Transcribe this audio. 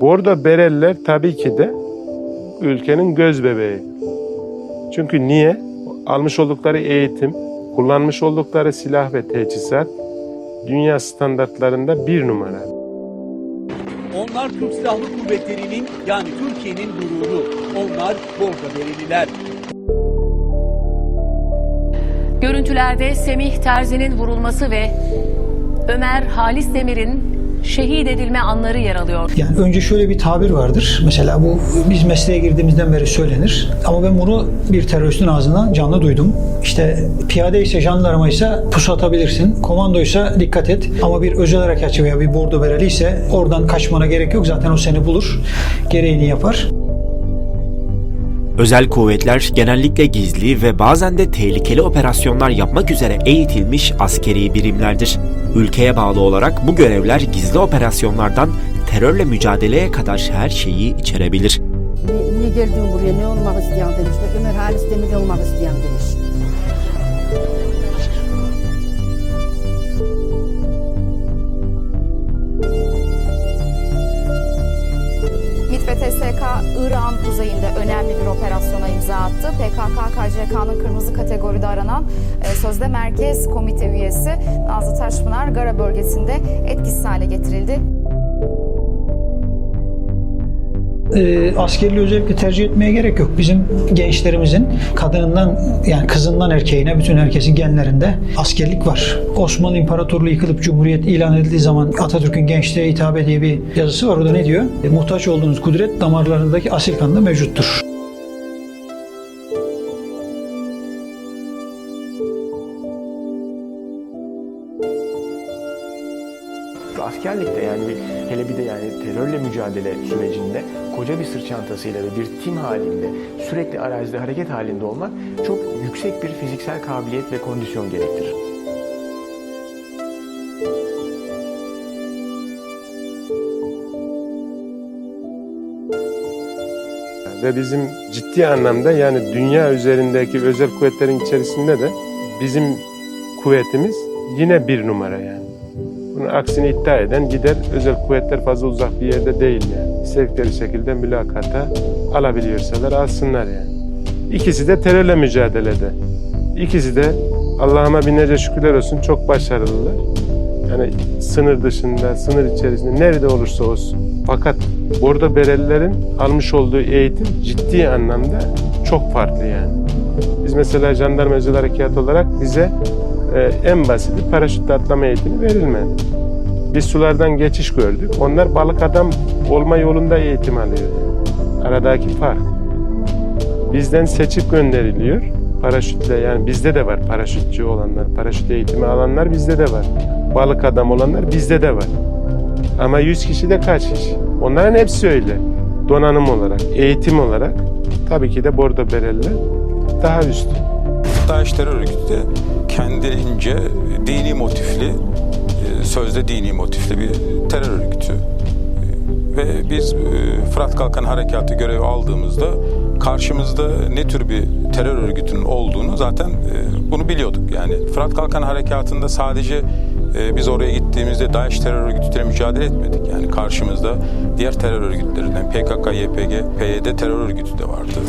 Bordo Bereliler tabii ki de ülkenin göz bebeği. Çünkü niye? Almış oldukları eğitim, kullanmış oldukları silah ve teçhizat dünya standartlarında bir numara. Onlar Türk Silahlı Kuvvetleri'nin yani Türkiye'nin gururu. Onlar Bordo Bereliler. Görüntülerde Semih Terzi'nin vurulması ve Ömer Halis Demir'in şehit edilme anları yer alıyor. Yani önce şöyle bir tabir vardır. Mesela bu biz mesleğe girdiğimizden beri söylenir. Ama ben bunu bir teröristin ağzından canlı duydum. İşte piyade ise jandarma ise pusu atabilirsin. Komandoysa dikkat et. Ama bir özel harekatçı veya bir bordo bereli ise oradan kaçmana gerek yok. Zaten o seni bulur. Gereğini yapar. Özel kuvvetler genellikle gizli ve bazen de tehlikeli operasyonlar yapmak üzere eğitilmiş askeri birimlerdir. Ülkeye bağlı olarak bu görevler gizli operasyonlardan terörle mücadeleye kadar her şeyi içerebilir. Ni- Niye geldin buraya, ne olmak isteyen demiş. Ömer Halis Demir olmak isteyen demiş. İran kuzeyinde önemli bir operasyona imza attı. PKK KCK'nın kırmızı kategoride aranan e, sözde merkez komite üyesi Nazlı Taşpınar Gara bölgesinde etkisiz hale getirildi. Ee, askerliği özellikle tercih etmeye gerek yok. Bizim gençlerimizin kadınından yani kızından erkeğine bütün herkesin genlerinde askerlik var. Osmanlı İmparatorluğu yıkılıp Cumhuriyet ilan edildiği zaman Atatürk'ün gençliğe hitabe diye bir yazısı var. Orada ne diyor? E, muhtaç olduğunuz kudret damarlarındaki asil kanda mevcuttur. Askerlikte yani bir- hele bir de yani terörle mücadele sürecinde koca bir sırt çantasıyla ve bir tim halinde sürekli arazide hareket halinde olmak çok yüksek bir fiziksel kabiliyet ve kondisyon gerektirir. Ve bizim ciddi anlamda yani dünya üzerindeki özel kuvvetlerin içerisinde de bizim kuvvetimiz yine bir numara yani. Bunun aksini iddia eden gider özel kuvvetler fazla uzak bir yerde değil yani. İstedikleri şekilde mülakata alabiliyorsalar alsınlar yani. İkisi de terörle mücadelede. İkisi de Allah'ıma binlerce şükürler olsun çok başarılılar. Yani sınır dışında, sınır içerisinde nerede olursa olsun. Fakat Bordo Berelilerin almış olduğu eğitim ciddi anlamda çok farklı yani. Biz mesela jandarma özel harekat olarak bize e, en basiti paraşütle atlama eğitimi verilmedi. Biz sulardan geçiş gördük. Onlar balık adam olma yolunda eğitim alıyor. Aradaki fark. Bizden seçip gönderiliyor. Paraşütle yani bizde de var paraşütçü olanlar, paraşüt eğitimi alanlar bizde de var. Balık adam olanlar bizde de var. Ama 100 kişi de kaç kişi? Onların hepsi öyle. Donanım olarak, eğitim olarak tabii ki de Bordo Bereliler daha üstün. DAEŞ terör örgütü de kendince dini motifli, e, sözde dini motifli bir terör örgütü. E, Ve biz e, Fırat Kalkan Harekatı görevi aldığımızda karşımızda ne tür bir terör örgütünün olduğunu zaten bunu biliyorduk. Yani Fırat Kalkan Harekatı'nda sadece biz oraya gittiğimizde DAEŞ terör örgütüyle mücadele etmedik. Yani karşımızda diğer terör örgütlerinden PKK, YPG, PYD terör örgütü de vardı.